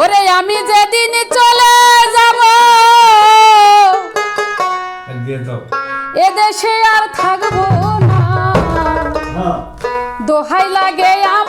ওরে আমি যেদিন চলে যাব এদেশে আর থাকব না। দোহাই লাগে আমার